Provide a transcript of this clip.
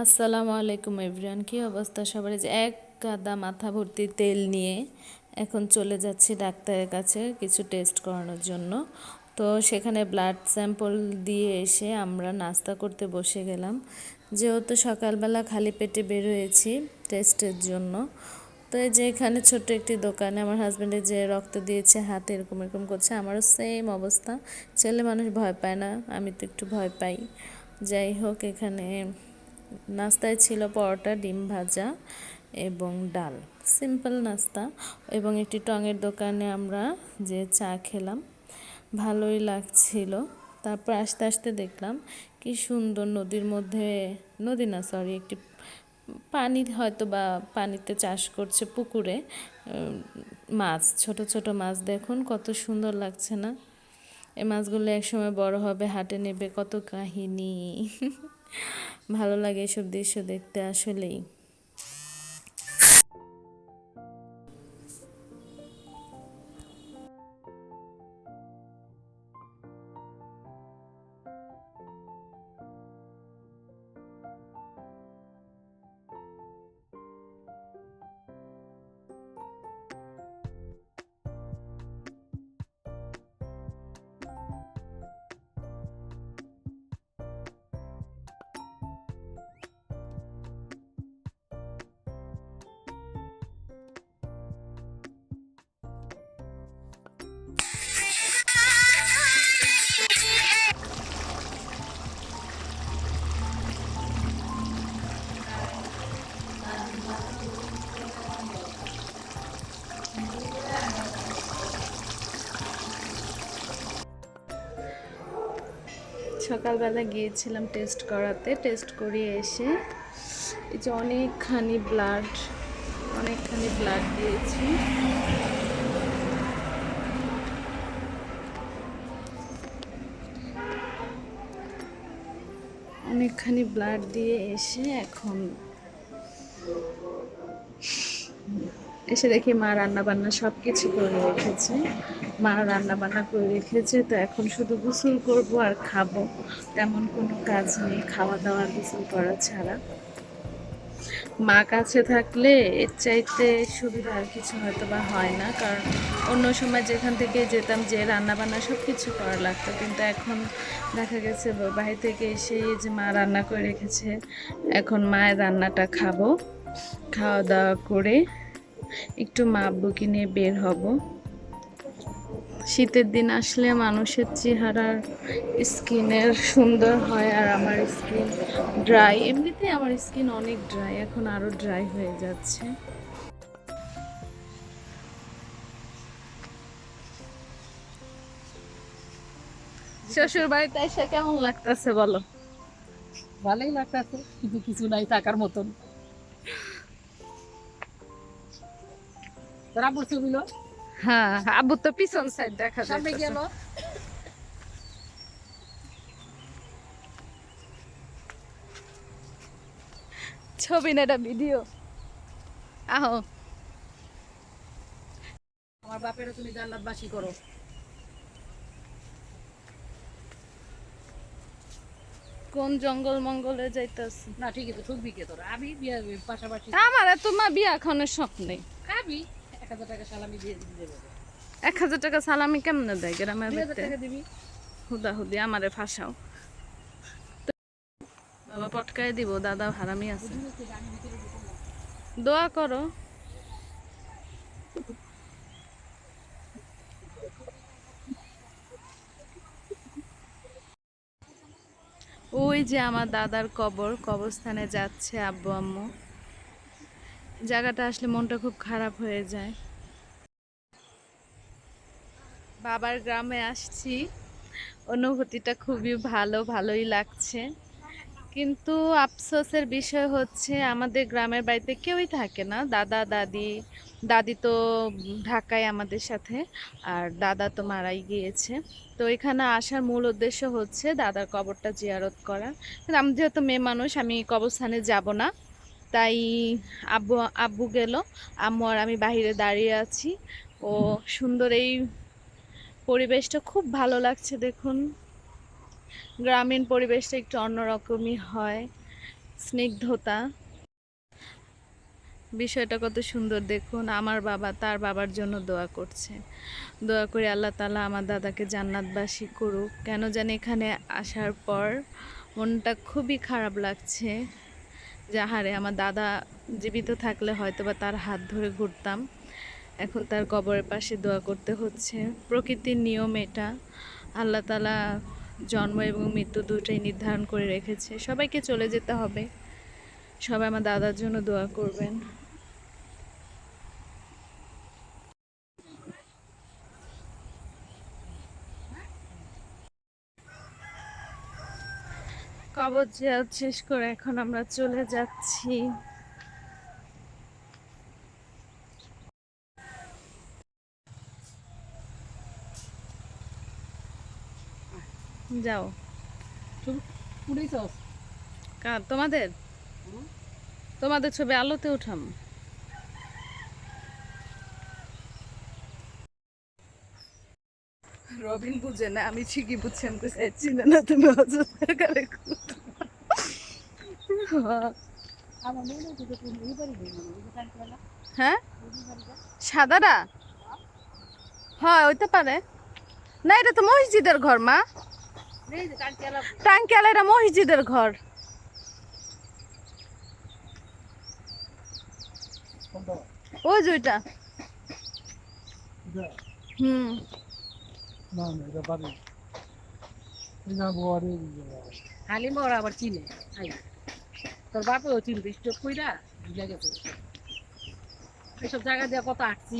আসসালামু আলাইকুম এভরিওয়ান, কি অবস্থা? সবার যে এক গাদা মাথা ভর্তি তেল নিয়ে এখন চলে যাচ্ছি ডাক্তারের কাছে কিছু টেস্ট করানোর জন্য। তো সেখানে ব্লাড স্যাম্পল দিয়ে এসে আমরা নাস্তা করতে বসে গেলাম। যেহেতু সকালবেলা খালি পেটে বের হয়েছি টেস্টের জন্য, তো এই যে এখানে ছোট্ট একটি দোকানে আমার হাজব্যান্ডের যে রক্ত দিয়েছে, হাতে এরকম এরকম করছে, আমারও সেম অবস্থা। ছেলে মানুষ ভয় পায় না, আমি তো একটু ভয় পাই। যাই হোক, এখানে নাস্তায় ছিল পরোটা, ডিম ভাজা এবং ডাল। সিম্পল নাস্তা। এবং একটি টঙের দোকানে আমরা যে চা খেলাম, ভালোই লাগছিল। তারপর আস্তে আস্তে দেখলাম কি সুন্দর নদীর মধ্যে, নদী না সরি একটি পানি হয়তো বা পানিতে চাষ করছে পুকুরে মাছ, ছোট ছোট মাছ। দেখুন কত সুন্দর লাগছে না? এই মাছগুলো একসময় বড় হবে, হাটে নেবে কত কাহিনী। ভালো লাগে এসব দৃশ্য দেখতে আসলেই। সকালবেলা গিয়েছিলাম টেস্ট করাতে। টেস্ট করিয়ে এসে এই যে অনেকখানি ব্লাড অনেকখানি ব্লাড দিয়েছি। অনেকখানি ব্লাড দিয়ে এসে এখন এসে দেখি মা রান্না বান্না সব কিছু করে রেখেছে। মা রান্না বান্না করে রেখেছে, তো এখন শুধু গোসল করব আর খাব। তেমন কোনো কাজ নেই খাওয়া দাওয়া গোসল করা ছাড়া। মা কাছে থাকলে এর চাইতে সুবিধা আর কিছু হয়তো বা হয় না, কারণ অন্য সময় যেখান থেকে যেতাম যে রান্না বান্না সব কিছু করা লাগতো। কিন্তু এখন দেখা গেছে বাহির থেকে এসে যে মা রান্না করে রেখেছে, এখন মায়ের রান্নাটা খাব। খাওয়া দাওয়া করে একটু মা আব্বুকে নিয়ে বের হব। শীতের দিন আসলে মানুষের চেহারার স্কিনের সুন্দর হয় আর আমার স্কিন ড্রাই। এমনিতেই আমার স্কিন অনেক ড্রাই, এখন আরও ড্রাই হয়ে যাচ্ছে। শ্বশুর বাড়িতে এসে কেমন লাগতেছে বলো? ভালোই লাগতেছে কিন্তু কিছু নাই টাকার মতন। তোরা হ্যাঁ আব্বু তো পিছন সাইড দেখা সামনে গেল ছবি না এটা ভিডিও আহো। আমার বাপের তুমি জান্নাত বাসি করো। কোন জঙ্গল মঙ্গলে যাইতাছে? না ঠিক আছে ঠকবি কে তোরা? আমি বিয়ে পাশাপাশি আমার মা বিয়া খানোর নেই। খাবি এক হাজার টাকা সালামি দিয়ে দিবি এক হাজার টাকা সালামি কেমনে দেয় গ্রামের বাড়িতে টাকা দিবি? হুদা হুদি আমারে ফাঁসাও। বাবা পটকায় দিব দাদা হারামি আছে। দোয়া করো। ওই যে আমার দাদার কবর, কবরস্থানে যাচ্ছে আব্বু আম্মু। জায়গাটা আসলে মনটা খুব খারাপ হয়ে যায়। বাবার গ্রামে আসছি। অনুভূতিটা খুবই ভালো, ভালোই লাগছে। কিন্তু আফসোসের বিষয় হচ্ছে আমাদের গ্রামের বাড়িতে কেউই থাকে না। দাদা, দাদি দাদি তো ঢাকায় আমাদের সাথে আর দাদা তো মারাই গিয়েছে। তো এখানে আসার মূল উদ্দেশ্য হচ্ছে দাদার কবরটা জিয়ারত করা। কিন্তু আমি যেহেতু মেয়ে মানুষ, আমি কবরস্থানে যাব না। তাই আব্বু আব্বু গেল। আম্মু আর আমি বাইরে দাঁড়িয়ে আছি। ও সুন্দর এই পরিবেশটা খুব ভালো লাগছে দেখুন। গ্রামীণ পরিবেশটা একটু অন্যরকমই হয়, স্নিগ্ধতা। বিষয়টা কত সুন্দর, দেখুন, আমার বাবা তার বাবার জন্য দোয়া করছে। দোয়া করে আল্লাহ তালা আমার দাদাকে জান্নাতবাসী করুক। কেন জানি এখানে আসার পর মনটা খুবই খারাপ লাগছে যাহারে আমার দাদা জীবিত থাকলে হয়তো বা তার হাত ধরে ঘুরতাম। এখন তার কবরের পাশে দোয়া করতে হচ্ছে। প্রকৃতির নিয়ম এটা। আল্লাহ তালা জন্ম এবং মৃত্যু দুটোই নির্ধারণ করে রেখেছে। সবাইকে চলে যেতে হবে। সবাই আমার দাদার জন্য দোয়া করবেন। কবর শেষ করে এখন আমরা চলে যাচ্ছি। যাও। কার? তোমাদের? তোমাদের ছবি আলোতে উঠাম। রবিন বুঝে না আমি ঠিকই বুঝছি আমি চাইছি না তুমি অযোধ্যার কালে হ্যাঁ? সাদারা? হয়। হইতে পারে। না এটা তো মসজিদের ঘর মা। টাঙ্কিয়ালা এটা মসজিদের ঘর। ওই যে ওইটা। হুম। হালিমা ওরা আবার চিনে। আই তোর বাপেও চিনবে স্টোক কইরা ভুলে গেছে। এসব জায়গা দিয়ে কত আটছি